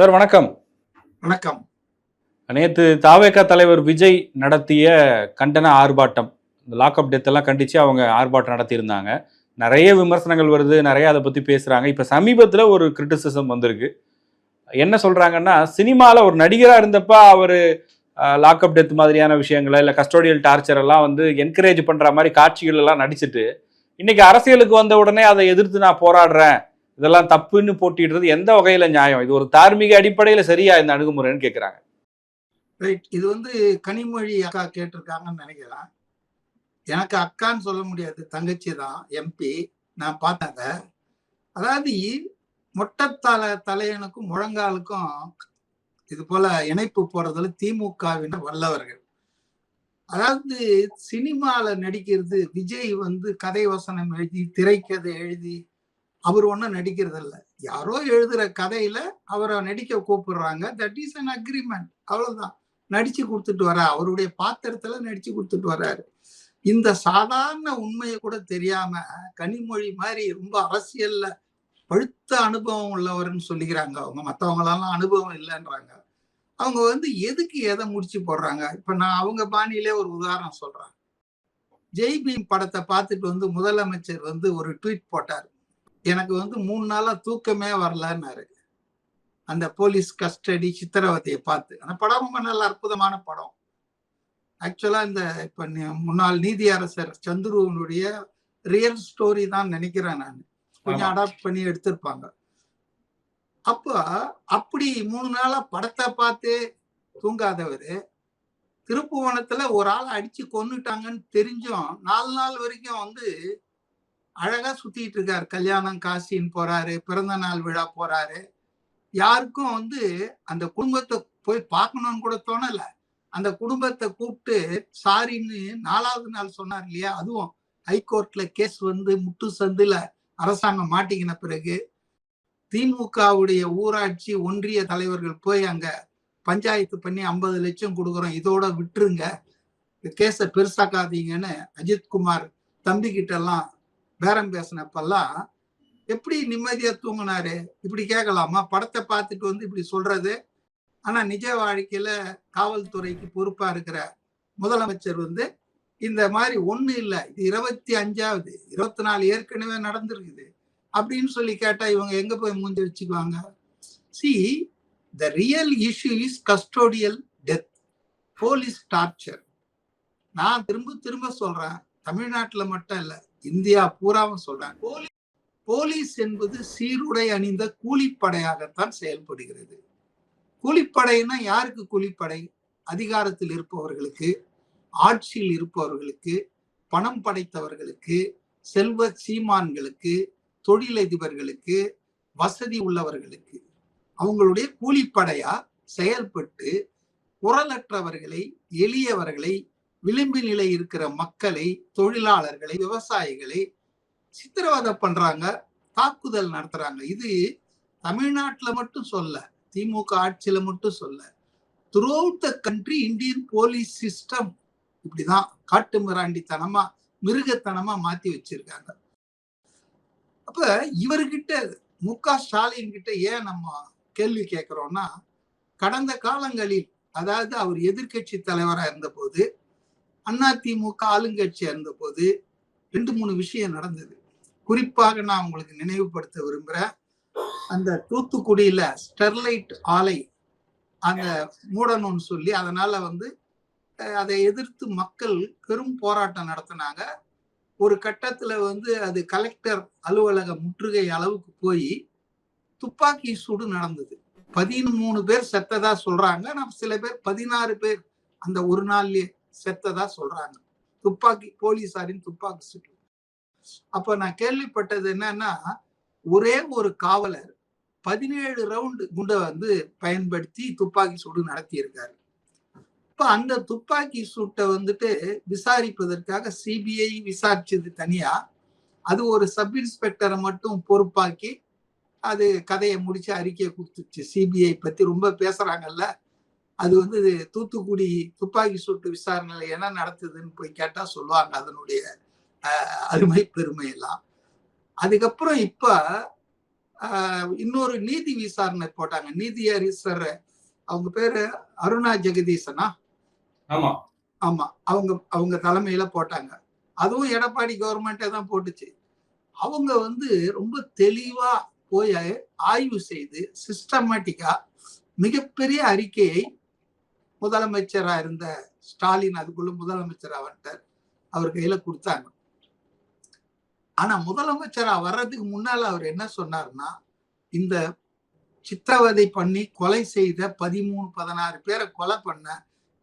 Sir வணக்கம். வணக்கம். நேற்று தாவேகா தலைவர் விஜய் நடத்திய கண்டன ஆர்ப்பாட்டம் இந்த லாக்அப் டெத் எல்லாம் கண்டிச்சு அவங்க ஆர்ப்பாட்டம் நடத்தியிருந்தாங்க. நிறைய விமர்சனங்கள் வருது நிறைய அதை பத்தி பேசுறாங்க. இப்ப சமீபத்துல ஒரு கிரிட்டிசிசம் வந்திருக்கு. என்ன சொல்றாங்கன்னா சினிமால ஒரு நடிகரா இருந்தப்ப அவரு லாக்அப் டெத் மாதிரியான விஷயங்களை இல்ல கஸ்டோடியல் டார்ச்சர் எல்லாம் வந்து என்கரேஜ் பண்ற மாதிரி காட்சிகள் எல்லாம் நடிச்சிட்டு இன்னைக்கு அரசியலுக்கு வந்த உடனே அதை எதிர்த்து நான் போராடுறேன் இதெல்லாம் தப்புன்னு போட்டிடுறது எந்த வகையில நியாயம்? இது ஒரு தார்மீக அடிப்படையில சரியா இந்த அணுகுமுறைன்னு கேக்குறாங்க. ரைட். இது வந்து கனிமொழி அக்கா கேட்டிருக்காங்கன்னு நினைக்கிறேன். எனக்கு அக்கான்னு சொல்ல முடியாது. தங்கச்சி தான் எம்பி நான் பார்த்தேங்க அதாவது மொட்டத்தலை தலையனுக்கும் முழங்காலுக்கும் இது போல இணைப்பு போறதுல திமுகவின் வல்லவர்கள். அதாவது சினிமால நடிக்கிறது விஜய் வந்து கதை வசனம் எழுதி திரைக்கதை எழுதி அவர் ஒன்றும் நடிக்கிறது இல்லை யாரோ எழுதுற கதையில அவரை நடிக்க கூப்பிடுறாங்க. தட் இஸ் அன் அக்ரிமெண்ட் அவ்வளவுதான். நடிச்சு கொடுத்துட்டு வர அவருடைய பாத்திரத்துல நடிச்சு கொடுத்துட்டு வர்றாரு. இந்த சாதாரண உண்மையை கூட தெரியாம கனிமொழி மாதிரி ரொம்ப அரசியல்ல பழுத்த அனுபவம் உள்ளவர்னு சொல்லிக்கிறாங்க அவங்க. மற்றவங்களெல்லாம் அனுபவம் இல்லைன்றாங்க. அவங்க வந்து எதுக்கு எதை முடிச்சு போடுறாங்க? இப்ப நான் அவங்க பாணியிலே ஒரு உதாரணம் சொல்றேன். ஜெய்பீம் படத்தை பார்த்துட்டு வந்து முதலமைச்சர் வந்து ஒரு ட்வீட் போட்டார். எனக்கு வந்து மூணு நாளா தூக்கமே வரலன்னாரு. அந்த போலீஸ் கஸ்டடி சித்திரவதையை பார்த்து. அந்த படம் ரொம்ப நல்ல அற்புதமான படம். ஆக்சுவலா இந்த இப்ப முன்னாள் நீதியரசர் சந்துருவனுடைய ரியல் ஸ்டோரி தான் நினைக்கிறேன் நான். கொஞ்சம் அடாப்ட் பண்ணி எடுத்திருப்பாங்க. அப்ப அப்படி மூணு நாளா படத்தை பார்த்து தூங்காதவர் திருப்புவனத்துல ஒரு ஆள் அடிச்சு கொன்னுட்டாங்கன்னு தெரிஞ்சும் நாலு நாள் வரைக்கும் வந்து அழகா சுத்திட்டு இருக்காரு. கல்யாணம் காசின்னு போறாரு பிறந்த நாள் விழா போறாரு. யாருக்கும் வந்து அந்த குடும்பத்தை போய் பார்க்கணும்னு கூட தோணல. அந்த குடும்பத்தை கூப்பிட்டு சாரின்னு நாலாவது நாள் சொன்னார் இல்லையா? அதுவும் ஹைகோர்ட்ல கேஸ் வந்து முட்டு சந்துல அரசாங்கம் மாட்டிக்கின பிறகு திமுகவுடைய ஊராட்சி ஒன்றிய தலைவர்கள் போய் அங்க பஞ்சாயத்து பண்ணி ஐம்பது லட்சம் கொடுக்குறோம். இதோட விட்டுருங்க. கேஸை பெருசாக்காதீங்கன்னு அஜித்குமார் தம்பி கிட்ட எல்லாம் பேரம் பேசினப்பெல்லாம் எப்படி நிம்மதியா தூங்கினாரு? இப்படி கேட்கலாமா படத்தை பார்த்துட்டு வந்து இப்படி சொல்றது. ஆனா நிஜ வாழ்க்கையில காவல்துறைக்கு பொறுப்பா இருக்கிற முதலமைச்சர் வந்து இந்த மாதிரி ஒண்ணு இல்லை இது இருபத்தி அஞ்சாவது இருபத்தி நாலு ஏற்கனவே நடந்திருக்குது அப்படின்னு சொல்லி கேட்டா இவங்க எங்க போய் மூஞ்சி வச்சுக்குவாங்க? See the real issue is custodial death police torture நான் திரும்ப திரும்ப சொல்றேன் தமிழ்நாட்டில் மட்டும் இல்லை இந்தியா பூராவும் சொல்றாங்க. போலீஸ் என்பது சீருடை அணிந்த கூலிப்படையாகத்தான் செயல்படுகிறது. கூலிப்படைன்னா யாருக்கு கூலிப்படை? அதிகாரத்தில் இருப்பவர்களுக்கு ஆட்சியில் இருப்பவர்களுக்கு பணம் படைத்தவர்களுக்கு செல்வ சீமான்களுக்கு தொழிலதிபர்களுக்கு வசதி உள்ளவர்களுக்கு. அவங்களுடைய கூலிப்படையா செயல்பட்டு குரலற்றவர்களை எளியவர்களை விளிம்பு நிலை இருக்கிற மக்களை தொழிலாளர்களை விவசாயிகளை சித்திரவதை பண்றாங்க தாக்குதல் நடத்துறாங்க. இது தமிழ்நாட்டில் மட்டும் சொல்ல திமுக ஆட்சியில மட்டும் சொல்ல through the country Indian police system இப்படிதான் காட்டு மிராண்டித்தனமா மிருகத்தனமா மாத்தி வச்சிருக்காங்க. அப்ப இவர்கிட்ட மு க ஸ்டாலின் கிட்ட ஏன் நம்ம கேள்வி கேட்கிறோம்னா கடந்த காலங்களில் அதாவது அவர் எதிர்கட்சி தலைவராக இருந்தபோது அதிமுக ஆளுங்கட்சியா இருந்த போது ரெண்டு மூணு விஷயம் நடந்தது. குறிப்பாக நான் உங்களுக்கு நினைவுபடுத்த விரும்புறேன். அந்த தூத்துக்குடியில ஸ்டெர்லைட் ஆலை அந்த மூடணும்னு சொல்லி அதனால வந்து அதை எதிர்த்து மக்கள் பெரும் போராட்டம் நடத்தினாங்க. ஒரு கட்டத்துல வந்து அது கலெக்டர் அலுவலக முற்றுகை அளவுக்கு போய் துப்பாக்கி சூடு நடந்தது. பதிமூணு பேர் செத்ததா சொல்றாங்க. நான் சில பேர் பதினாறு பேர் அந்த ஒரு நாள்லயே செத்ததா சொல்றாங்க. துப்பாக்கி போலீசாரின் துப்பாக்கி சூட்டு அப்ப நான் கேள்விப்பட்டது என்னன்னா ஒரே ஒரு காவலர் பதினேழு ரவுண்டு குண்டை வந்து பயன்படுத்தி துப்பாக்கி சூடு நடத்தி இருக்காரு இப்ப அந்த துப்பாக்கி சூட்டை வந்துட்டு விசாரிப்பதற்காக சிபிஐ விசாரிச்சது தனியா. அது ஒரு சப் இன்ஸ்பெக்டரை மட்டும் பொறுப்பாக்கி அது கதையை முடிச்சு அறிக்கையை கொடுத்துச்சு. சிபிஐ பத்தி ரொம்ப பேசுறாங்கல்ல. அது வந்து தூத்துக்குடி துப்பாக்கி சூட்டு விசாரணையில என்ன நடத்துதுன்னு போய் கேட்டா சொல்லுவாங்க அதனுடைய அருமை பெருமை எல்லாம். அதுக்கப்புறம் இப்ப இன்னொரு நீதி விசாரணை போட்டாங்க. நீதியரசர் அவங்க பேரு அருணா ஜெகதீசனா? ஆமா. ஆமா. அவங்க அவங்க தலைமையில போட்டாங்க. அதுவும் எடப்பாடி கவர்மெண்டே தான் போட்டுச்சு. அவங்க வந்து ரொம்ப தெளிவா போய் ஆய்வு செய்து சிஸ்டமேட்டிக்கா மிகப்பெரிய அறிக்கையை முதலமைச்சரா இருந்த ஸ்டாலின் அதுக்குள்ள முதலமைச்சராக வந்துட்டார். அவர் கையில கொடுத்தாங்க. ஆனா முதலமைச்சரா வர்றதுக்கு முன்னால அவர் என்ன சொன்னார்னா இந்த சித்திரவதை பண்ணி கொலை செய்த பதிமூணு பதினாறு பேரை கொலை பண்ண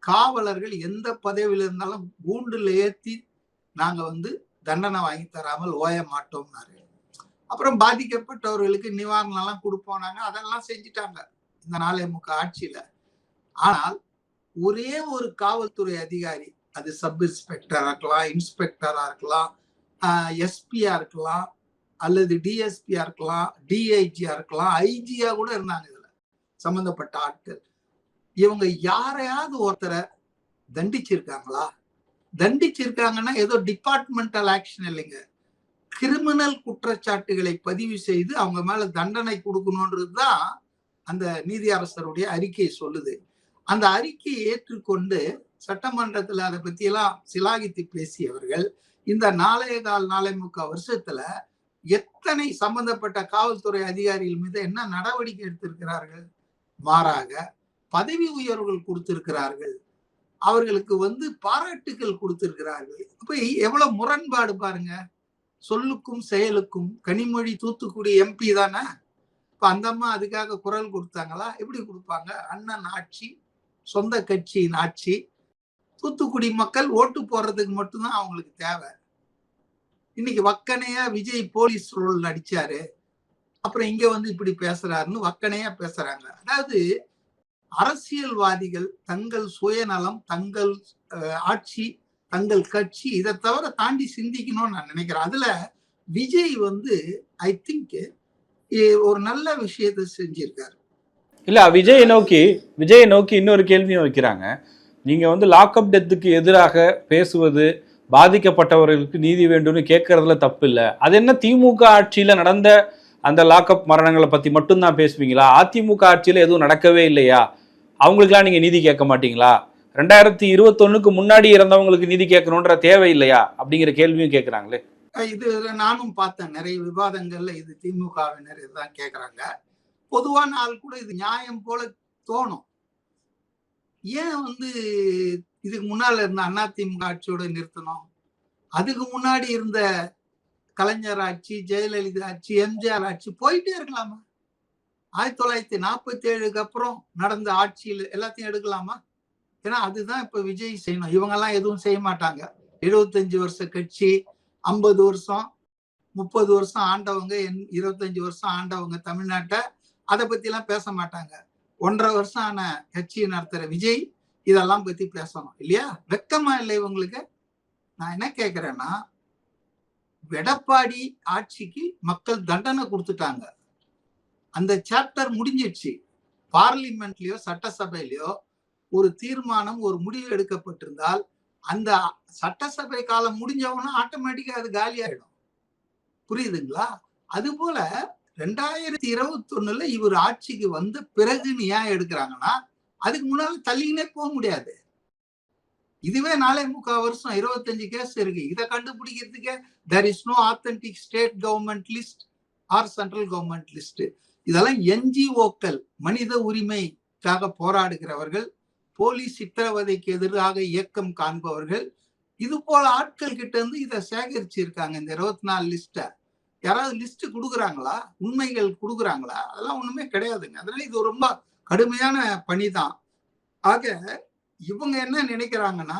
காவலர்கள் எந்த பதவியில் இருந்தாலும் கூண்டுல ஏத்தி நாங்க வந்து தண்டனை வாங்கி தராமல் ஓய மாட்டோம்னாரு. அப்புறம் பாதிக்கப்பட்டவர்களுக்கு நிவாரணம் எல்லாம் கொடுப்போனாங்க அதெல்லாம் செஞ்சுட்டாங்க. இந்த நாளே முக்க ஆட்சியில. ஆனால் ஒரே ஒரு காவல்துறை அதிகாரி அது சப் இன்ஸ்பெக்டரா இருக்கலாம் இன்ஸ்பெக்டரா இருக்கலாம் எஸ்பியா இருக்கலாம் அல்லது டிஎஸ்பியா இருக்கலாம் டிஐஜியா இருக்கலாம் ஐஜியா கூட இருந்தாங்க இதுல சம்பந்தப்பட்ட ஆட்கள். இவங்க யாரையாவது ஒருத்தரை தண்டிச்சிருக்காங்களா? தண்டிச்சிருக்காங்கன்னா ஏதோ டிபார்ட்மெண்டல் ஆக்ஷன் இல்லைங்க. கிரிமினல் குற்றச்சாட்டுகளை பதிவு செய்து அவங்க மேல தண்டனை கொடுக்கணுன்றது தான் அந்த நீதி அரசருடைய அறிக்கை சொல்லுது. அந்த அறிக்கையை ஏற்றுக்கொண்டு சட்டமன்றத்துல அதை பற்றியெல்லாம் சிலாகித்து பேசியவர்கள் இந்த நாளைய கால் நாளை முக்க வருஷத்துல எத்தனை சம்பந்தப்பட்ட காவல்துறை அதிகாரிகள் மீது என்ன நடவடிக்கை எடுத்திருக்கிறார்கள்? மாறாக பதவி உயர்வுகள் கொடுத்திருக்கிறார்கள். அவர்களுக்கு வந்து பாராட்டுகள் கொடுத்திருக்கிறார்கள். இப்போ எவ்வளவு முரண்பாடு பாருங்க. சொல்லுக்கும் செயலுக்கும் கனிமொழி தூத்துக்குடி எம்பி தானே? இப்ப அந்தம்மா அதுக்காக குரல் கொடுத்தாங்களா? எப்படி கொடுப்பாங்க? அண்ணன் ஆட்சி சொந்த கட்சியின் ஆட்சி. தூத்துக்குடி மக்கள் ஓட்டு போடுறதுக்கு மட்டும்தான் அவங்களுக்கு தேவை. இன்னைக்கு வக்கனையா விஜய் போலீஸ் ரோல் நடிச்சாரு அப்புறம் இங்க வந்து இப்படி பேசுறாருன்னு வக்கனையா பேசுறாங்க. அதாவது அரசியல்வாதிகள் தங்கள் சுயநலம் தங்கள் ஆட்சி தங்கள் கட்சி இதை தவிர தாண்டி சிந்திக்கணும்னு நான் நினைக்கிறேன். அதுல விஜய் வந்து ஐ திங்க் ஒரு நல்ல விஷயத்தை செஞ்சிருக்காரு. இல்ல விஜயை நோக்கி விஜயை நோக்கி இன்னொரு கேள்வியும் வைக்கிறாங்க. நீங்க வந்து லாக்அப் டெத்துக்கு எதிராக பேசுவது பாதிக்கப்பட்டவர்களுக்கு நீதி வேண்டும்னு கேட்கறதுல தப்பு இல்லை. அது என்ன திமுக ஆட்சியில நடந்த அந்த லாக்அப் மரணங்களை பத்தி மட்டும்தான் பேசுவீங்களா? அதிமுக ஆட்சியில எதுவும் நடக்கவே இல்லையா? அவங்களுக்குலாம் நீங்க நீதி கேட்க மாட்டீங்களா? ரெண்டாயிரத்தி இருபத்தொன்னுக்கு முன்னாடி இறந்தவங்களுக்கு நீதி கேட்கணுன்ற தேவை இல்லையா? அப்படிங்கிற கேள்வியும் கேட்குறாங்களே. இது நானும் பார்த்தேன். நிறைய விவாதங்கள்ல இது திமுகவினர் இதுதான் கேட்குறாங்க. பொதுவான ஆள் கூட இது நியாயம் போல தோணும். ஏன் வந்து இதுக்கு முன்னால் இருந்த அதிமுக ஆட்சியோட நிறுத்தணும்? அதுக்கு முன்னாடி இருந்த கலைஞர் ஆட்சி ஜெயலலிதா ஆட்சி எம்ஜிஆர் ஆட்சி போயிட்டே இருக்கலாமா? ஆயிரத்தி தொள்ளாயிரத்தி நாற்பத்தி ஏழுக்கு அப்புறம் நடந்த ஆட்சியில் எல்லாத்தையும் எடுக்கலாமா? ஏன்னா அதுதான் இப்போ விஜய் செய்யணும். இவங்கெல்லாம் எதுவும் செய்ய மாட்டாங்க. எழுபத்தஞ்சு வருஷ கட்சி ஐம்பது வருஷம் முப்பது வருஷம் ஆண்டவங்க என்- இருபத்தஞ்சு வருஷம் ஆண்டவங்க தமிழ்நாட்டை அதை பத்திலாம் பேச மாட்டாங்க. ஒன்றரை வருஷம் ஆன கட்சியை நடத்துற விஜய் இதெல்லாம் பத்தி பேசணும் இல்லையா? வெக்கமா இல்லை இவங்களுக்கு நான் என்ன கேக்குறேன்னா எடப்பாடி ஆட்சிக்கு மக்கள் தண்டனை கொடுத்துட்டாங்க. அந்த சாப்டர் முடிஞ்சிடுச்சு. பார்லிமெண்ட்லயோ சட்டசபையிலயோ ஒரு தீர்மானம் ஒரு முடிவு எடுக்கப்பட்டிருந்தால் அந்த சட்டசபை காலம் முடிஞ்சவொன்னா ஆட்டோமேட்டிக்கா அது காலி ஆயிடும் புரியுதுங்களா? அது போல ரெண்டாயிரத்தி இருபத்தி ஒண்ணுல இவர் ஆட்சிக்கு வந்த பிறகு ஏன் எடுக்கிறாங்கன்னா அதுக்கு முன்னால தள்ளினே போக முடியாது. இதுவே நாலே முக்கால் வருஷம் இருபத்தஞ்சு கேஸ் இருக்கு. இதை கண்டுபிடிக்கிறதுக்கே there is no authentic state government list or central government list இதெல்லாம் என்ஜிஓக்கள் மனித உரிமைக்காக போராடுகிறவர்கள் போலீஸ் சித்திரவதைக்கு எதிராக இயக்கம் காண்பவர்கள் இது போல ஆட்கள் கிட்ட இருந்து இதை சேகரிச்சிருக்காங்க இந்த இருபத்தி நாலு லிஸ்ட்டை யாராவது லிஸ்ட் கொடுக்குறாங்களா? உண்மைகள் கொடுக்குறாங்களா? அதெல்லாம் ஒண்ணுமே கிடையாதுங்க. அதனால இது ரொம்ப கடுமையான பணி தான் ஆக இவங்க என்ன நினைக்கிறாங்கன்னா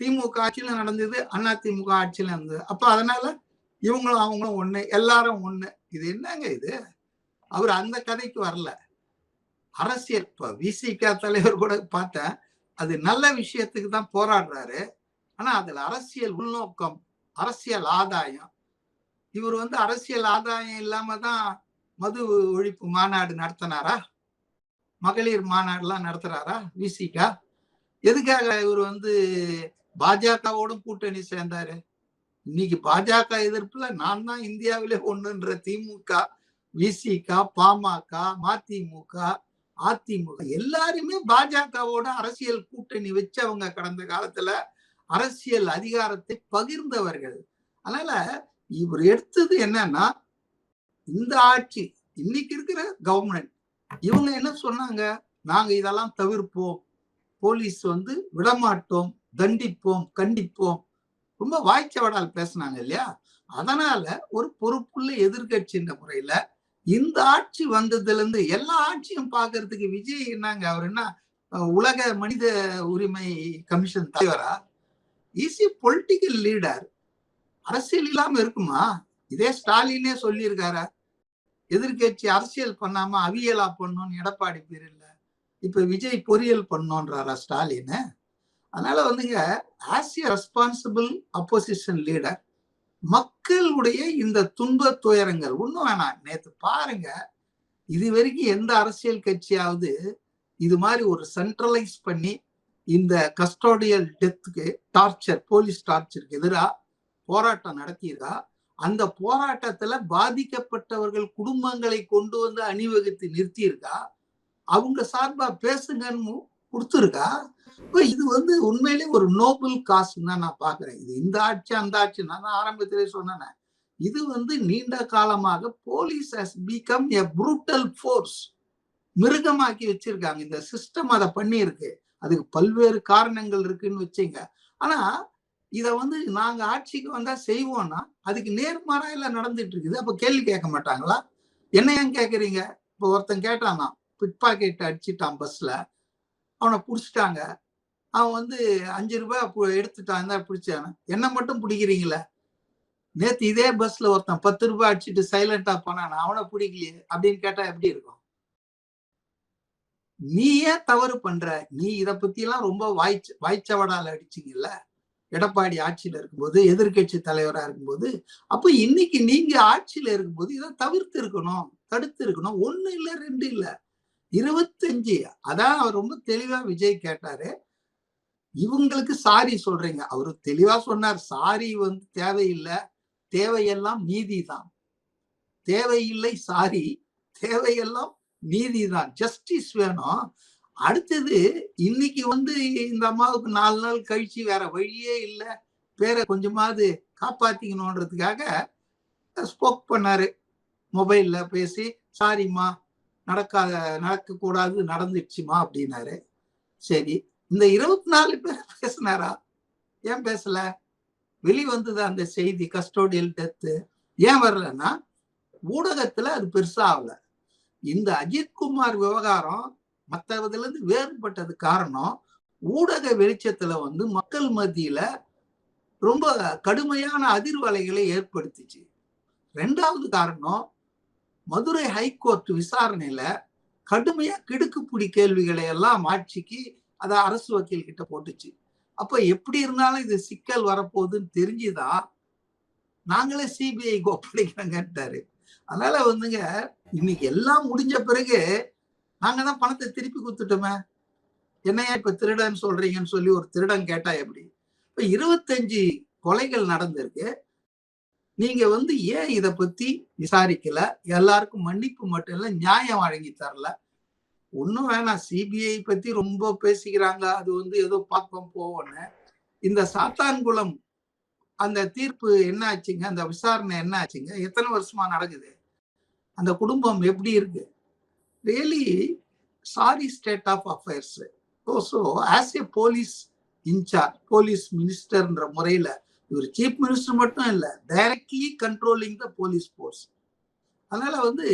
திமுக ஆட்சியில நடந்தது அண்ணா திமுக ஆட்சியில இருந்தது. அப்ப அதனால இவங்களும் அவங்களும் ஒண்ணு எல்லாரும் ஒண்ணு. இது என்னங்க இது? அவர் அந்த கதைக்கு வரல. அரசியல். இப்ப விசிக தலைவர் கூட பார்த்தேன். அது நல்ல விஷயத்துக்கு தான் போராடுறாரு. ஆனா அதுல அரசியல் உள்நோக்கம் அரசியல் ஆதாயம் இவர் வந்து அரசியல் ஆதாயம் இல்லாம தான் மது ஒழிப்பு மாநாடு நடத்தினாரா? மகளிர் மாநாடுலாம் நடத்துறாரா? விசிகா எதுக்காக இவர் வந்து பாஜகவோடும் கூட்டணி சேர்ந்தாரு? இன்னைக்கு பாஜக எதிர்ப்புல நான் தான் இந்தியாவிலே ஒண்ணுன்ற திமுக விசிக பாமக மதிமுக அதிமுக எல்லாருமே பாஜகவோட அரசியல் கூட்டணி வச்சு அவங்க கடந்த காலத்துல அரசியல் அதிகாரத்தை பகிர்ந்தவர்கள். அதனால இவர் எடுத்தது என்னன்னா இந்த ஆட்சி இன்னைக்கு இருக்கிற கவர்மெண்ட் இவங்க என்ன சொன்னாங்க? நாங்க இதெல்லாம் தவிர்ப்போம். போலீஸ் வந்து விடமாட்டோம் தண்டிப்போம் கண்டிப்போம். ரொம்ப வாய்ச்சவடால் பேசினாங்க இல்லையா? அதனால ஒரு பொறுப்புள்ள எதிர்கட்சின்ற முறையில இந்த ஆட்சி வந்ததுல இருந்து எல்லா ஆட்சியும் பாக்குறதுக்கு விஜய் என்னங்க? அவர் என்ன உலக மனித உரிமை கமிஷன் தலைவரா? இஸ் பொலிட்டிக்கல் லீடர் அரசியல் இல்லாம இருக்குமா? இதே ஸ்டாலினே சொல்லியிருக்காரு. எதிர்கட்சி அரசியல் பண்ணாம அவியலா பண்ணுன்னு எடப்பாடி பேர் இல்லை இப்ப விஜய் பொறியியல் பண்ணோன்றாரா ஸ்டாலின்? அதனால வந்துங்க as a responsible opposition leader மக்களுடைய இந்த துன்ப துயரங்கள் ஒன்றும் வேணாம். நேத்து பாருங்க இது வரைக்கும் எந்த அரசியல் கட்சியாவது இது மாதிரி ஒரு சென்ட்ரலைஸ் பண்ணி இந்த கஸ்டோடியல் டெத்துக்கு டார்ச்சர் போலீஸ் டார்ச்சருக்கு எதிராக போராட்டம் நடத்தியிருக்கா? அந்த போராட்டத்துல பாதிக்கப்பட்டவர்கள் குடும்பங்களை கொண்டு வந்து அணிவகுத்து நிறுத்தியிருக்கா? அவங்க சார்பா பேசுங்கன்னு கொடுத்துருக்கா? இப்போ இது வந்து உண்மையிலே ஒரு நோபல் காசுன்னு தான் நான் பாக்குறேன் இது இந்த ஆட்சி அந்த ஆட்சி. நான் ஆரம்பத்திலே சொன்னேன். இது வந்து நீண்ட காலமாக police has become a brutal force மிருகமாக்கி வச்சிருக்காங்க. இந்த சிஸ்டம் அதை பண்ணியிருக்கு. அதுக்கு பல்வேறு காரணங்கள் இருக்குன்னு வச்சுங்க. ஆனா இதை வந்து நாங்க ஆட்சிக்கு வந்தா செய்வோம்னா அதுக்கு நேர்மாறா எல்லாம் நடந்துட்டு இருக்குது அப்ப கேள்வி கேட்க மாட்டாங்களா? என்ன ஏன் கேக்குறீங்க இப்ப ஒருத்தன் கேட்டானா பிட் பாக்கெட் அடிச்சிட்டான் பஸ்ல. அவனை பிடிச்சிட்டாங்க. அவன் வந்து அஞ்சு ரூபாய் பு- எடுத்துட்டான். தான் பிடிச்சான என்ன மட்டும் பிடிக்கிறீங்களே? நேத்து இதே பஸ்ல ஒருத்தன் பத்து ரூபாய் அடிச்சிட்டு சைலண்டா போனான் அவனை பிடிக்கலையே. அப்படின்னு கேட்டா எப்படி இருக்கும்? நீ ஏன் தவறு பண்ற? நீ இத பத்தி எல்லாம் ரொம்ப வாய்ச்ச வாய்ச்சவடால அடிச்சிங்கல்ல? எடப்பாடி ஆட்சியில இருக்கும்போது எதிர்க்கட்சி தலைவரா இருக்கும்போது அப்போ இன்னைக்கு நீங்க ஆட்சியில இருக்கும்போது இதை தவிர்த்து இருக்கணும் தடுத்து இருக்கணும். ஒண்ணு இல்ல ரெண்டு இல்ல. இருபத்தஞ்சு. அதான் அவர் ரொம்ப தெளிவா விஜய் கேட்டாரு. இவங்களுக்கு சாரி சொல்றீங்க. அவரு தெளிவா சொன்னார். சாரி வந்து தேவையில்லை. தேவையெல்லாம் நீதி தான் தேவையில்லை சாரி. தேவையெல்லாம் நீதி தான் ஜஸ்டிஸ் வேணும். அடுத்தது இன்னைக்கு வந்து இந்த அம்மாவுக்கு நாலு நாள் கழிச்சு வேற வழியே இல்லை. பேரை கொஞ்சமாவது காப்பாத்திக்கணுன்றதுக்காக ஸ்போக் பண்ணாரு. மொபைல்ல பேசி சாரிம்மா நடக்காத நடக்க கூடாது நடந்துடுச்சுமா அப்படின்னாரு. சரி இந்த இருபத்தி நாலு பேர் பேசினாரா? ஏன் பேசல? வெளி வந்தது அந்த செய்தி கஸ்டோடியல் டெத்து ஏன் வரலன்னா ஊடகத்துல அது பெருசா ஆகல. இந்த அஜித்குமார் விவகாரம் மற்றதுல இருந்து வேறுபட்டது காரணம் ஊடக வெளிச்சத்துல வந்து மக்கள் மத்தியில ரொம்ப கடுமையான அதிர்வலைகளை ஏற்படுத்திச்சு. ரெண்டாவது காரணம் மதுரை ஹைகோர்ட் விசாரணையில கடுமையா கிடுக்குப்பிடி கேள்விகளை எல்லாம் ஆட்சிக்கு அதை அரசு வக்கீல் கிட்ட போட்டுச்சு. அப்ப எப்படி இருந்தாலும் இது சிக்கல் வரப்போகுதுன்னு தெரிஞ்சுதான் நாங்களே சிபிஐக்கு ஒப்படைக்கிறோங்கட்டாரு அதனால வந்துங்க இன்னைக்கு எல்லாம் முடிஞ்ச பிறகு நாங்க தான் பணத்தை திருப்பி கொடுத்துட்டோமே. என்னையா இப்ப திருடன் சொல்றீங்கன்னு சொல்லி ஒரு திருடன் கேட்டா எப்படி? இப்ப இருபத்தஞ்சு கொலைகள் நடந்திருக்கு. நீங்க வந்து ஏன் இதை பத்தி விசாரிக்கல? எல்லாருக்கும் மன்னிப்பு மட்டும் இல்ல நியாயம் வழங்கி தரல. ஒன்றும் வேணாம் சிபிஐ பத்தி ரொம்ப பேசிக்கிறாங்க. அது வந்து ஏதோ பார்ப்போம் போவோன்னு. இந்த சாத்தான்குளம் அந்த தீர்ப்பு என்ன ஆச்சுங்க அந்த விசாரணை என்ன ஆச்சுங்க எத்தனை வருஷமா நடக்குது? அந்த குடும்பம் எப்படி இருக்கு? Really sorry state of affairs so as a police in charge police மினிஸ்டர்ன்ற முறையில இவர் சீஃப் மினிஸ்டர் மட்டும் இல்லை directly controlling the police force அதனால வந்து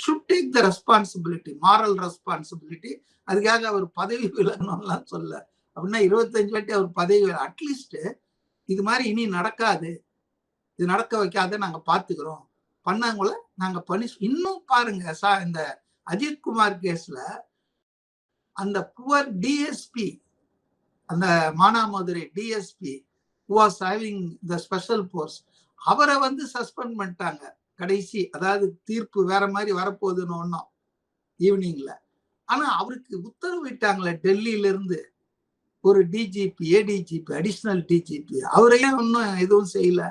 should take the responsibility moral responsibility அதுக்காக அவர் பதவி விலகணும்லாம் சொல்ல. அப்படின்னா இருபத்தஞ்சு வாட்டி அவர் பதவி அட்லீஸ்ட் இது மாதிரி இனி நடக்காது. இது நடக்க வைக்காத நாங்கள் பார்த்துக்கிறோம் பண்ணாங்கள நாங்க பனிஷ் இன்னும் பாருங்க சா இந்த அஜித்குமார் கேஸ்ல அந்த புவர் டிஎஸ்பி அந்த Manamadurai DSP was having the special force அவரை வந்து சஸ்பெண்ட் பண்ணிட்டாங்க கடைசி. அதாவது தீர்ப்பு வேற மாதிரி வரப்போகுதுன்னு ஒன்றும் ஈவினிங்ல ஆனா அவருக்கு உத்தரவிட்டாங்களே டெல்லியில இருந்து ஒரு டிஜிபி ஏடிஜிபி அடிஷனல் டிஜிபி அவரையும் ஒன்றும் எதுவும் செய்யல.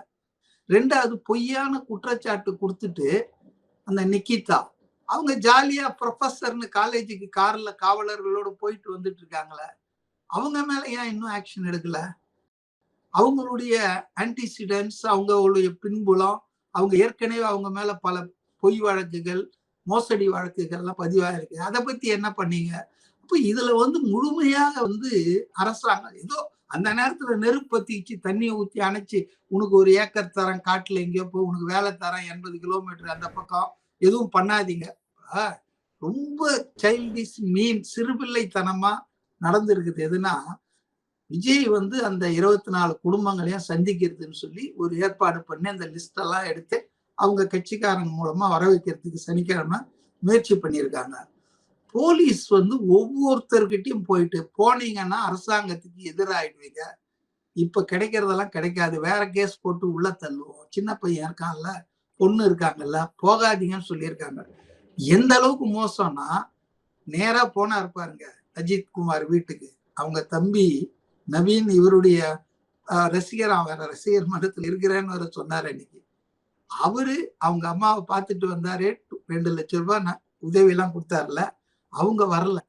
ரெண்டாவது பொய்யான குற்றச்சாட்டு கொடுத்துட்டு அந்த நிக்கிதா. அவங்க ஜாலியா ப்ரொஃபஸர்னு காலேஜுக்கு கார்ல காவலர்களோட போயிட்டு வந்துட்டு இருக்காங்களே அவங்க மேல ஏன் இன்னும் ஆக்ஷன் எடுக்கல? அவங்களுடைய ஆன்டிசிடென்ட்ஸ் அவங்களுடைய பின்புலம் அவங்க ஏற்கனவே அவங்க மேல பல பொய் வழக்குகள் மோசடி வழக்குகள்லாம் பதிவாயிருக்கு. அதை பத்தி என்ன பண்ணீங்க? அப்ப இதுல வந்து முழுமையாக வந்து அரசாங்கம் ஏதோ அந்த நேரத்துல நெருப்பு பத்திச்சு தண்ணியை ஊற்றி அணைச்சு உனக்கு ஒரு ஏக்கர் தரேன் காட்டுல எங்கேயோ போய் உனக்கு வேலை தரேன் எண்பது கிலோமீட்டர் அந்த பக்கம் எதுவும் பண்ணாதீங்க. ரொம்ப சைல்டிஷ் மீன் சிறுபிள்ளைத்தனமா நடந்திருக்குது. எதுனா விஜய் வந்து அந்த இருபத்தி நாலு குடும்பங்களையும் சந்திக்கிறதுன்னு சொல்லி ஒரு ஏற்பாடு பண்ணி அந்த லிஸ்டெல்லாம் எடுத்து அவங்க கட்சிக்காரங்க மூலமா வர வைக்கிறதுக்கு சனிக்கிழமை முயற்சி பண்ணியிருக்காங்க. போலீஸ் வந்து ஒவ்வொருத்தர்கிட்டையும் போயிட்டு போனீங்கன்னா அரசாங்கத்துக்கு எதிராயிடுவீங்க. இப்ப கிடைக்கிறதெல்லாம் கிடைக்காது. வேற கேஸ் போட்டு உள்ள தள்ளுவோம். சின்ன பையன் இருக்கான்ல பொண்ணு இருக்காங்கல்ல போகாதீங்கன்னு சொல்லியிருக்காங்க. எந்த அளவுக்கு மோசம்னா நேரா போனா இருப்பாருங்க அஜித் குமார் வீட்டுக்கு. அவங்க தம்பி நவீன் இவருடைய ரசிகர் அவன் ரசிகர் மன்றத்தில் இருக்கிறேன்னு வேற சொன்னார் அன்னைக்கு அவரு அவங்க அம்மாவை பார்த்துட்டு வந்தாரு ரெண்டு லட்சம் ரூபாய் உதவி எல்லாம் கொடுத்தாருல. அவங்க வரல.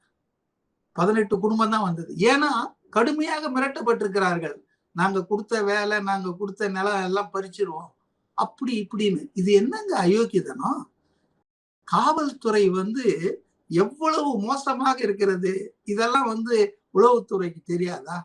பதினெட்டு குடும்பம் தான் வந்தது. ஏன்னா கடுமையாக மிரட்டப்பட்டிருக்கிறார்கள். நாங்க கொடுத்த வேலை நாங்க கொடுத்த நிலம் எல்லாம் பறிச்சிருவோம். அப்படி இப்படின்னு. இது என்னங்க அயோக்கியதனம் காவல்துறை வந்து எவ்வளவு மோசமாக இருக்கிறது? இதெல்லாம் வந்து உளவுத்துறைக்கு தெரியாதா?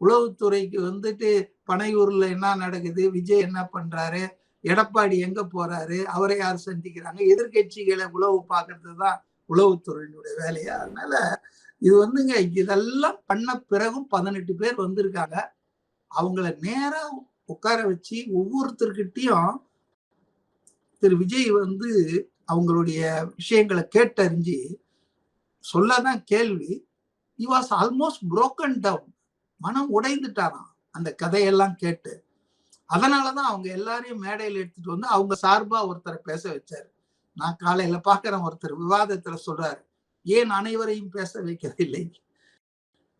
உளவுத்துறைக்கு வந்துட்டு பனையூர்ல என்ன நடக்குது? விஜய் என்ன பண்றாரு? எடப்பாடி எங்க போறாரு? அவரை யார் சந்திக்கிறாங்க? எதிர்கட்சிகளை உளவு பார்க்கறது தான் உளவுத்துறையினுடைய வேலையா? அதனால இது வந்துங்க இதெல்லாம் பண்ண பிறகும் பதினெட்டு பேர் வந்திருக்காங்க. அவங்கள நேரா உட்கார வச்சு ஒவ்வொருத்தர்கிட்டயும் திரு. விஜய் வந்து அவங்களுடைய விஷயங்களை கேட்டறிஞ்சு சொல்லதான் கேள்வி. He was almost broken down மனம் உடைந்துட்டாராம் அந்த கதையெல்லாம் கேட்டு. அதனாலதான் அவங்க எல்லாரையும் மேடையில் எடுத்துட்டு வந்து அவங்க சார்பா ஒருத்தரை பேச வச்சாரு. நான் காலையில பாக்குறேன் ஒருத்தர் விவாதத்துல சொல்றாரு ஏன் அனைவரையும் பேச வைக்கவில்லை?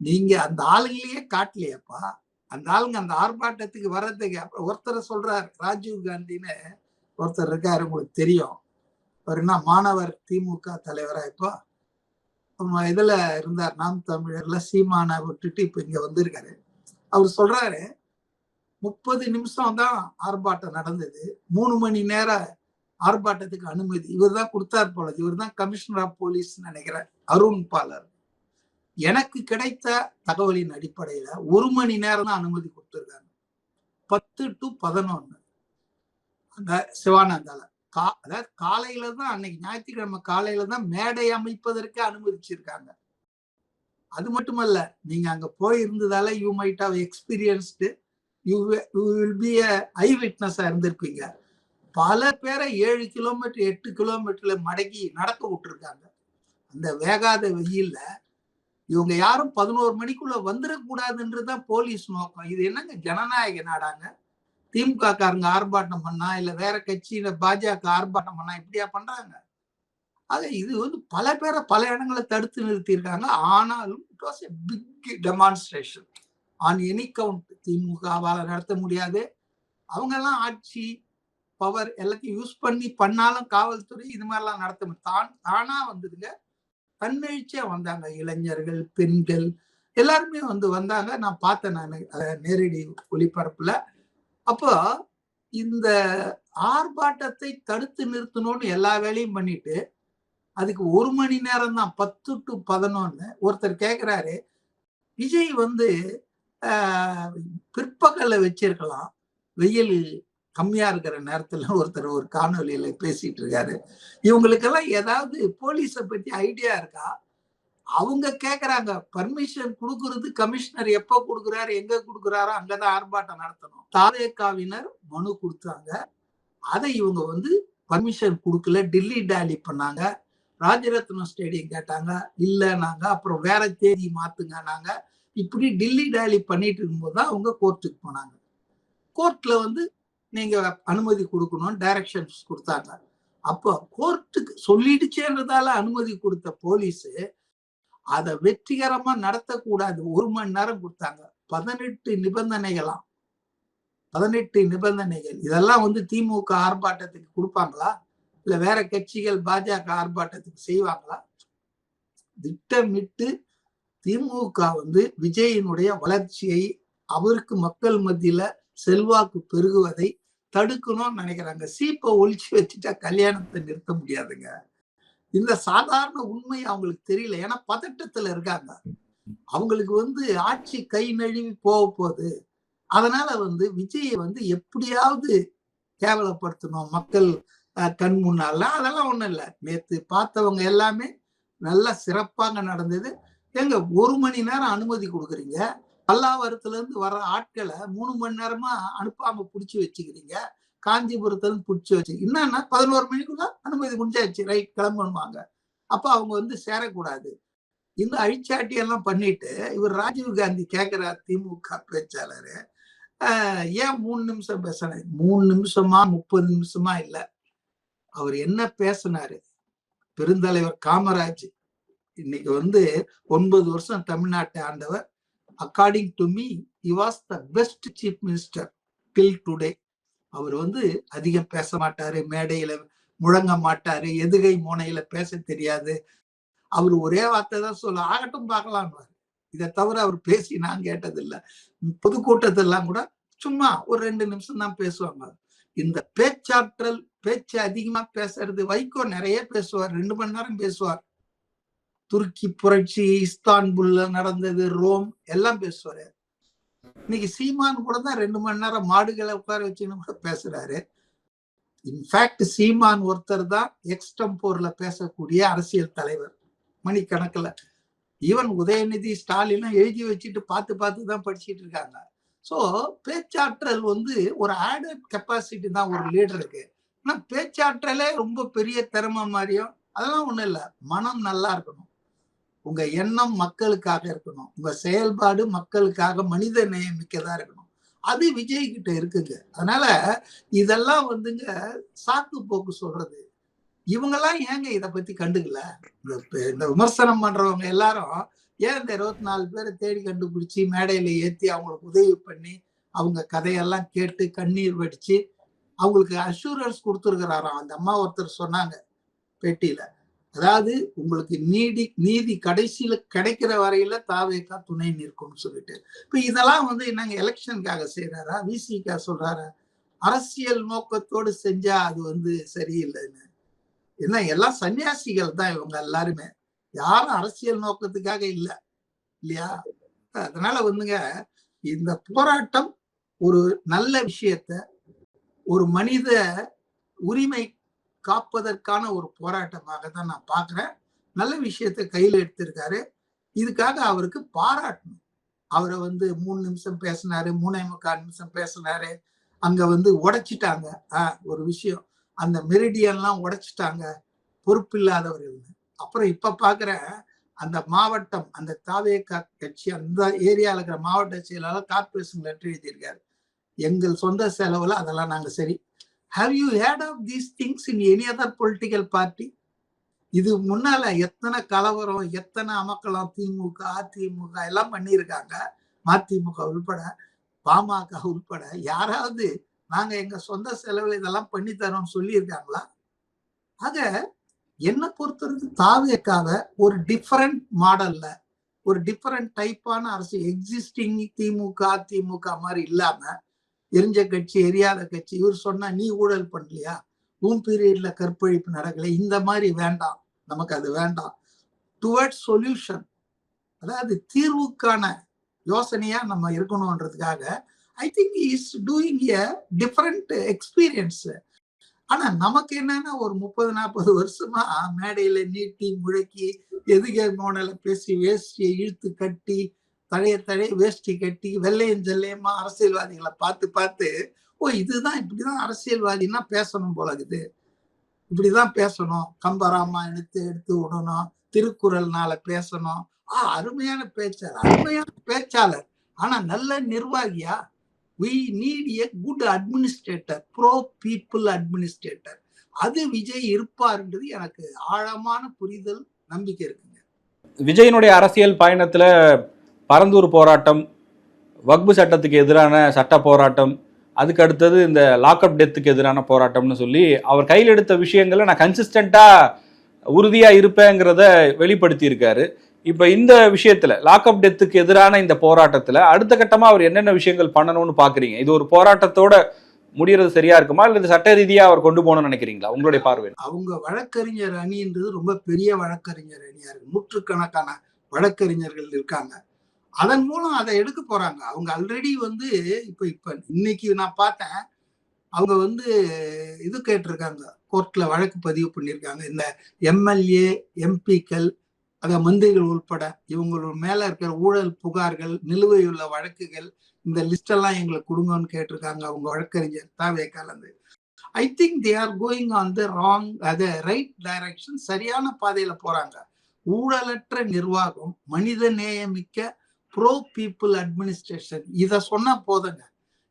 நீங்க அந்த ஆளுங்களையே காட்டலையப்பா. அந்த ஆளுங்க அந்த ஆர்ப்பாட்டத்துக்கு வர்றதுக்கு அப்புறம் ஒருத்தரை சொல்றாரு ராஜீவ் காந்தின்னு ஒருத்தர் இருக்காரு உங்களுக்கு தெரியும். அவர் என்ன மாணவர் திமுக தலைவரா இப்போ நம்ம இதுல இருந்தார் நாம் தமிழர்ல சீமானை விட்டுட்டு இப்ப இங்க வந்திருக்காரு. அவர் சொல்றாரு முப்பது நிமிஷம் தான் ஆர்ப்பாட்டம் நடந்தது மூணு மணி நேரம் ஆர்ப்பாட்டத்துக்கு அனுமதி. இவர் தான் கொடுத்தார் போல. இவர் தான் கமிஷனர் ஆஃப் போலீஸ் நினைக்கிற அருண் பாலர். எனக்கு கிடைத்த தகவலின் அடிப்படையில ஒரு மணி நேரம் தான் அனுமதி கொடுத்துருக்காங்க. பத்து டு பதினொன்னு. அந்த சிவானந்தால. கா அதாவது காலையில தான் அன்னைக்கு ஞாயிற்றுக்கிழமை காலையில தான் மேடை அமைப்பதற்கு அனுமதிச்சிருக்காங்க. அது மட்டுமல்ல நீங்க அங்க போயிருந்ததால you might have experienced you you will be a விட்னஸா இருந்திருப்பீங்க. பல பேரை ஏழு கிலோமீட்டர் எட்டு கிலோமீட்டர்ல மடக்கி நடக்க விட்டுருக்காங்க. அந்த வேகாத வெயில்ல இவங்க யாரும் பதினோரு மணிக்குள்ள வந்துடக்கூடாதுன்றதுதான் போலீஸ் நோக்கம். இது என்னங்க ஜனநாயக நாடாங்க? திமுக காரங்க ஆர்ப்பாட்டம் பண்ணா இல்ல வேற கட்சியில பாஜக ஆர்ப்பாட்டம் பண்ணா இப்படியா பண்றாங்க? ஆக இது வந்து பல பேரை பல இடங்களை தடுத்து நிறுத்தியிருக்காங்க. ஆனாலும் it was a big demonstration on any count திமுகவால் நடத்த முடியாது. அவங்க எல்லாம் ஆட்சி பவர் எல்லாத்தையும் யூஸ் பண்ணி பண்ணாலும் காவல்துறை இது மாதிரிலாம் நடத்த தான் தானா வந்ததுங்க. தன்னெழுச்சியா வந்தாங்க. இளைஞர்கள் பெண்கள் எல்லாருமே வந்து வந்தாங்க. நான் பார்த்தேன் நான் நேரடி ஒளிபரப்புல. அப்போ இந்த ஆர்ப்பாட்டத்தை தடுத்து நிறுத்தணும்னு எல்லா வேலையும் பண்ணிட்டு அதுக்கு ஒரு மணி நேரம் தான் பத்து டு பதினொன்னு ஒருத்தர் கேட்குறாரு விஜய் வந்து பிற்பகல்ல வச்சிருக்கலாம். வெயில் கம்மியா இருக்கிற நேரத்துல ஒருத்தர் ஒரு காணொலியில பேசிட்டு இருக்காரு. இவங்களுக்கெல்லாம் ஏதாவது போலீஸை பத்தி ஐடியா இருக்கா? அவங்க கேக்குறாங்க பர்மிஷன் கொடுக்கறது கமிஷனர் எப்ப கொடுக்குறாரு எங்க கொடுக்குறாரோ அங்கதான் ஆர்ப்பாட்டம் நடத்தணும். தாவேக்காவினர் மனு கொடுத்தாங்க. அதை இவங்க வந்து பர்மிஷன் கொடுக்கல டில்லி டேலி பண்ணாங்க. ராஜரத்னம் ஸ்டேடியம் கேட்டாங்க இல்லைனாங்க அப்புறம் வேற தேதி மாத்துங்க நாங்க. இப்படி டில்லி டேலி பண்ணிட்டு இருக்கும்போது தான் அவங்க கோர்ட்டுக்கு போனாங்க. கோர்ட்ல வந்து நீங்க அனுமதி கொடுக்கணும் டைரக்ஷன்ஸ் கொடுத்தாங்க. அப்போ கோர்ட்டுக்கு சொல்லிடுச்சேன்றதால அனுமதி கொடுத்த போலீஸ் அதை வெற்றிகரமா நடத்தக்கூடாது. ஒரு மணி நேரம் கொடுத்தாங்க. பதினெட்டு நிபந்தனைகளாம். பதினெட்டு நிபந்தனைகள். இதெல்லாம் வந்து திமுக ஆர்ப்பாட்டத்துக்கு கொடுப்பாங்களா? இல்ல வேற கட்சிகள் பாஜக ஆர்ப்பாட்டத்துக்கு செய்வாங்களா? திட்டமிட்டு திமுக வந்து விஜயினுடைய வளர்ச்சியை அவருக்கு மக்கள் மத்தியில செல்வாக்கு பெருகுவதை தடுக்கணும்னு நினைக்கிறாங்க. சீப்பை ஒழிச்சு வச்சுட்டா கல்யாணத்தை நிறுத்த முடியாதுங்க. இந்த சாதாரண உண்மை அவங்களுக்கு தெரியல. ஏன்னா பதட்டத்துல இருக்காங்க. அவங்களுக்கு வந்து ஆட்சி கை நழுவி போக போகுது. அதனால வந்து விஜயை வந்து எப்படியாவது கேவலப்படுத்தணும். மக்கள் கண் முன்னால. அதெல்லாம் ஒண்ணும் இல்லை. நேத்து பார்த்தவங்க எல்லாமே நல்லா சிறப்பாக நடந்தது. எங்க ஒரு மணி நேரம் அனுமதி கொடுக்குறீங்க. பல்லாவரத்துல இருந்து வர ஆட்களை மூணு மணி நேரமா அனுப்பாம புடிச்சு வச்சுக்கிறீங்க. காஞ்சிபுரத்துல இருந்து புடிச்சு வச்சு என்னன்னா பதினோரு மணிக்குள்ள அனுமதி முடிஞ்சாச்சு. ரைட் கிளம்பணுவாங்க அப்ப அவங்க வந்து சேரக்கூடாது. இந்த அழிச்சாட்டி எல்லாம் பண்ணிட்டு இவர் ராஜீவ் காந்தி கேக்குறார் திமுக பேச்சாளர். ஏன் மூணு நிமிஷம் பேசினாரு மூணு நிமிஷமா முப்பது நிமிஷமா இல்ல. அவர் என்ன பேசினாரு? பெருந்தலைவர் காமராஜ். இன்னைக்கு வந்து ஒன்பது வருஷம் தமிழ்நாட்டை ஆண்டவர். According to me he was the best chief minister till today அவர் வந்து அதிகம் பேச மாட்டாரு மேடையில முழங்க மாட்டாரு எதுகை மோனையில பேச தெரியாது. அவர் ஒரே வார்த்தை தான் சொல்ல ஆகட்டும் பார்க்கலான்னு இதை தவிர அவர் பேசி நான் கேட்டதில்லை. பொதுக்கூட்டத்தெல்லாம் கூட சும்மா ஒரு ரெண்டு நிமிஷம் தான் பேசுவாங்க. இந்த பேச்சாற்றல் பேச்சு அதிகமா பேசுறது வைகோ நிறைய பேசுவார் ரெண்டு மணி நேரம் பேசுவார். துருக்கி புரட்சி இஸ்தான்புல்ல நடந்தது ரோம் எல்லாம் பேசுவாரு. இன்னைக்கு சீமான் கூட தான் ரெண்டு மணி நேரம் மாடுகளை உட்கார வச்சுன்னு கூட பேசுறாரு. இன்ஃபேக்ட் சீமான் ஒருத்தர் தான் எக்ஸ்டம்போர்ல பேசக்கூடிய அரசியல் தலைவர். மணிக்கணக்கில். ஈவன் உதயநிதி ஸ்டாலின் எழுதி வச்சுட்டு பார்த்து பார்த்து தான் படிச்சுட்டு இருக்காங்க. ஸோ பேச்சாற்றல் வந்து ஒரு ஆடட் கெப்பாசிட்டி தான் ஒரு லீடருக்கு ஆனால் பேச்சாற்றலே ரொம்ப பெரிய திறமை மாதிரியும் அதெல்லாம் ஒன்றும் இல்லை. மனம் நல்லா இருக்கணும். உங்க எண்ணம் மக்களுக்காக இருக்கணும். உங்க செயல்பாடு மக்களுக்காக மனித நேயமிக்கதா இருக்கணும். அது விஜய் கிட்ட இருக்குங்க. அதனால இதெல்லாம் வந்துங்க சாக்கு போக்கு சொல்றது. இவங்கெல்லாம் ஏங்க இதை பத்தி கண்டுக்கல? இந்த இந்த விமர்சனம் பண்றவங்க எல்லாரும் ஏன் இந்த இருபத்தி நாலு பேரை தேடி கண்டுபிடிச்சி மேடையில ஏத்தி அவங்களுக்கு உதவி பண்ணி அவங்க கதையெல்லாம் கேட்டு கண்ணீர் வடிச்சு அவங்களுக்கு அஷூரன்ஸ் கொடுத்துருக்கிறாராம். அந்த அம்மா ஒருத்தர் சொன்னாங்க பேட்டியில. அதாவது உங்களுக்கு நீதி நீதி கடைசியில கிடைக்கிற வரையில தாவேக்கா துணை நிற்கும்னு சொல்லிட்டு. இப்ப இதெல்லாம் வந்து என்னங்க எலெக்ஷனுக்காக செய்யறாரா விசிக்கா சொல்றாரா? அரசியல் நோக்கத்தோடு செஞ்சா அது வந்து சரியில்லைன்னு. என்ன எல்லாம் சன்னியாசிகள் தான் இவங்க எல்லாருமே. யாரும் அரசியல் நோக்கத்துக்காக இல்லை. இல்லையா? அதனால வந்துங்க இந்த போராட்டம் ஒரு நல்ல விஷயத்த ஒரு மனித உரிமை காப்பதற்கான ஒரு போராட்டமாக தான் நான் பார்க்குறேன். நல்ல விஷயத்த கையில் எடுத்திருக்காரு. இதுக்காக அவருக்கு பாராட்டணும். அவரை வந்து மூணு நிமிஷம் பேசினாரு மூணே முக்கால் நிமிஷம் பேசினாரு. அங்க வந்து உடைச்சிட்டாங்க. ஆஹ் ஒரு விஷயம். அந்த மெரிடியன்லாம் உடைச்சிட்டாங்க. பொறுப்பில்லாதவர்கள் அப்புறம் இப்ப பாக்குற அந்த மாவட்டம் அந்த தாவே கட்சி அந்த ஏரியால இருக்கிற மாவட்ட செயலாளர் கார்பரேஷன் லெட்டர் எழுதியிருக்காரு. எங்கள் சொந்த செலவுல அதெல்லாம் நாங்க சரி how you had of these things in any other political party இது முன்னால எத்தனை கலவரம் எத்தனை அமக்களம் திமுக அதிமுக எல்லாம் பண்ணியிருக்காங்க. மதிமுக உள்பட பாமக உள்பட. யாராவது நாங்க எங்க சொந்த செலவில் இதெல்லாம் பண்ணி தரோம்னு சொல்லியிருக்காங்களா? ஆக என்னை பொறுத்தவரைக்கும் தாவேக்காக ஒரு டிஃபரண்ட் மாடல்ல ஒரு டிஃபரண்ட் டைப்பான அரசு எக்ஸிஸ்டிங் திமுக அதிமுக மாதிரி இல்லாம எரிஞ்ச கட்சி எரியாத கட்சி இவர் சொன்னா நீ ஊழல் பண்ணலையா? உன் பீரியட்ல கற்பழிப்பு நடக்கல. இந்த மாதிரி வேண்டாம். நமக்கு அது வேண்டாம். டுவர்ட் சொல்யூஷன் அதாவது தீர்வுக்கான யோசனையா நம்ம இருக்கணும்ன்றதுக்காக I think is doing a different experience ஆனா நமக்கு என்னன்னா ஒரு முப்பது நாற்பது வருஷமா மேடையில நீட்டி முழக்கி எதுகை மோனல பேசி வேஸ்டியை இழுத்து கட்டி தழைய தழைய வேஷ்டி கட்டி வெள்ளையும் ஜல்லையமா அரசியல்வாதிகளை பார்த்து பார்த்து ஓ இதுதான் இப்படிதான் அரசியல்வாதின்னா பேசணும் போல இருக்குது இப்படிதான் பேசணும். கம்பராமா எடுத்து விடணும். திருக்குறள்னால பேசணும். ஆ அருமையான பேச்சாளர் அருமையான பேச்சாளர். ஆனா நல்ல நிர்வாகியா? We need a good administrator bro people administrator அது விஜய் இருப்பார்ன்றது எனக்கு ஆழமான புரிதல் நம்பிக்கை இருக்குங்க. விஜயனுடைய அரசியல் பயணத்துல பரந்தூர் போராட்டம் வக்பு சட்டத்துக்கு எதிரான சட்ட போராட்டம் அதுக்கு அடுத்தது இந்த லாக்அப் டெத்துக்கு எதிரான போராட்டம்னு சொல்லி அவர் கையில் எடுத்த விஷயங்களை நான் கன்சிஸ்டண்ட்டாக உறுதியாக இருப்பேங்கிறத வெளிப்படுத்தியிருக்காரு. இப்போ இந்த விஷயத்தில் லாக்அப் டெத்துக்கு எதிரான இந்த போராட்டத்தில் அடுத்த கட்டமாக அவர் என்னென்ன விஷயங்கள் பண்ணணும்னு பார்க்குறீங்க இது ஒரு போராட்டத்தோட முடியறது சரியா இருக்குமா? இல்ல இது சட்ட ரீதியா அவர் கொண்டு போகணும்னு நினைக்கிறீங்களா? உங்களுடைய பார்வை அவங்க வழக்கறிஞர் அணின்றது ரொம்ப பெரிய வழக்கறிஞர் அணியா இருக்கு. நூற்றுக்கணக்கான வழக்கறிஞர்கள் இருக்காங்க. அதன் மூலம் அதை எடுக்க போறாங்க. அவங்க ஆல்ரெடி வந்து இப்ப இப்ப இன்னைக்கு நான் பார்த்தேன். அவங்க வந்து இது கேட்டிருக்காங்க. கோர்ட்ல வழக்கு பதிவு பண்ணியிருக்காங்க. இந்த எம்எல்ஏ எம்பிக்கள் அத மந்திரிகள் உள்பட இவங்களோட மேல இருக்கிற ஊழல் புகார்கள் நிலுவையுள்ள வழக்குகள் இந்த லிஸ்ட் எல்லாம் எங்களுக்கு கொடுங்கன்னு கேட்டிருக்காங்க அவங்க வழக்கறிஞர் தாவே கலந்து. I think they are going on the wrong அது ரைட் டைரக்ஷன் சரியான பாதையில போறாங்க. ஊழலற்ற நிர்வாகம் மனித நேயமிக்க ப்ரோ பீப்புள் அட்மினிஸ்ட்ரேஷன் இதை சொன்னா போதுங்க.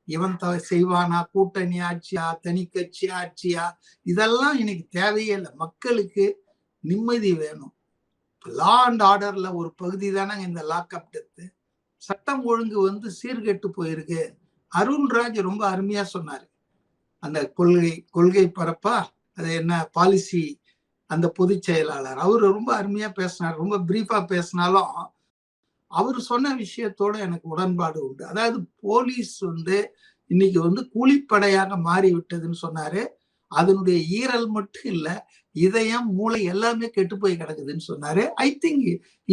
இவன் த செய்வானா கூட்டணி ஆட்சியா தனி கட்சி ஆட்சியா? இதெல்லாம் இன்னைக்கு தேவையே இல்லை. மக்களுக்கு நிம்மதி வேணும். லா அண்ட் ஆர்டர்ல ஒரு பகுதி தானங்க இந்த லாக்அப் டெத்து சட்டம் ஒழுங்கு வந்து சீர்கெட்டு போயிருக்கு. அருண்ராஜ் ரொம்ப அருமையா சொன்னாரு. அந்த கொள்கை கொள்கை பரப்பா அது என்ன பாலிசி அந்த பொதுச் செயலாளர். அவர் ரொம்ப அருமையா பேசினார். ரொம்ப பிரீஃபா பேசினாலும் அவர் சொன்ன விஷயத்தோட எனக்கு உடன்பாடு உண்டு. அதாவது போலீஸ் வந்து இன்னைக்கு வந்து கூலிப்படையாக மாறி விட்டதுன்னு சொன்னாரு. அதனுடைய ஈரல் மட்டும் இல்லை இதயம் மூளை எல்லாமே கெட்டு போய் கிடக்குதுன்னு சொன்னாரு. I think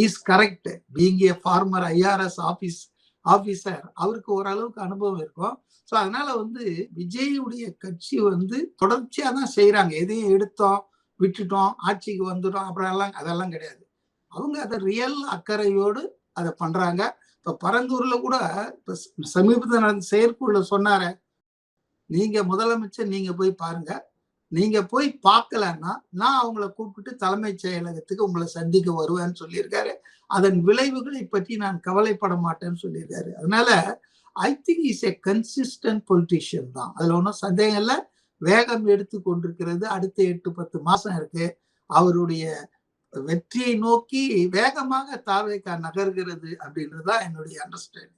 is correct being a former IRS office officer அவருக்கு ஓரளவுக்கு அனுபவம் இருக்கும். ஸோ அதனால வந்து விஜயுடைய கட்சி வந்து தொடர்ச்சியா தான் செய்யறாங்க எதையும் எடுத்தோம் விட்டுட்டோம் ஆட்சிக்கு வந்துட்டோம் அப்புறம் எல்லாம் அதெல்லாம் கிடையாது. அவங்க அதை ரியல் அக்கறையோடு அதை பண்றாங்க. இப்ப பரந்தூர்ல கூட இப்ப சமீபத்தில் நடந்த செயற்குள்ள சொன்னார நீங்க முதலமைச்சர் நீங்க போய் பாருங்க. நீங்க போய் பார்க்கலன்னா நான் அவங்கள கூப்பிட்டு தலைமைச் செயலகத்துக்கு உங்களை சந்திக்க வருவேன்னு சொல்லியிருக்காரு. அதன் விளைவுகளை பற்றி நான் கவலைப்பட மாட்டேன்னு சொல்லியிருக்காரு. அதனால I think is a consistent politician தான். அதுல ஒன்றும் சந்தேகம் இல்லை. வேகம் எடுத்து கொண்டிருக்கிறது. அடுத்த எட்டு பத்து மாசம் இருக்கு. அவருடைய வெற்றியை நோக்கி வேகமாக தாவேக்கா நகர்கிறது அப்படின்றதுதான் என்னுடைய அண்டர்ஸ்டாண்டிங்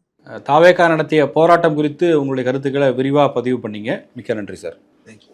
தாவேக்கா நடத்திய போராட்டம் குறித்து உங்களுடைய கருத்துக்களை விரிவா பதிவு பண்ணீங்க. மிக்க நன்றி சார். தேங்க்யூ